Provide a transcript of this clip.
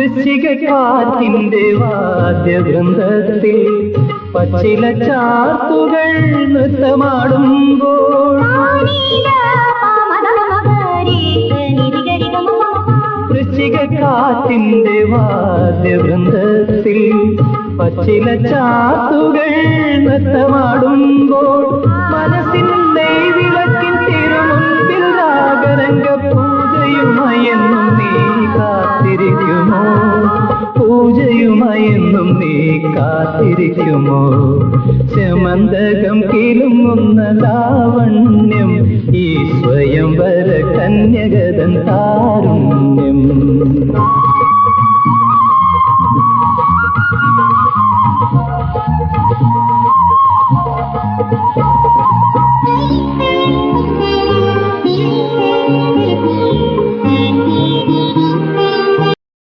വൃശ്ചിക കാറ്റിന്റെ വാദ്യവൃന്ദത്തിൽ പച്ചില ചാത്തുകൾ നൃത്തമാടുമ്പോൾ വൃശ്ചിക കാറ്റിന്റെ വാദ്യവൃന്ദത്തിൽ പച്ചില ചാത്തുകൾ നൃത്തമാടുമ്പോൾ പൂജയുമായെന്നും നീ കാത്തിരിക്കുമോ? ചമന്തകം കിലുങ്ങുന്ന ലാവണ്യം ഈ സ്വയംവര കന്യകതൻ താരുണ്യം.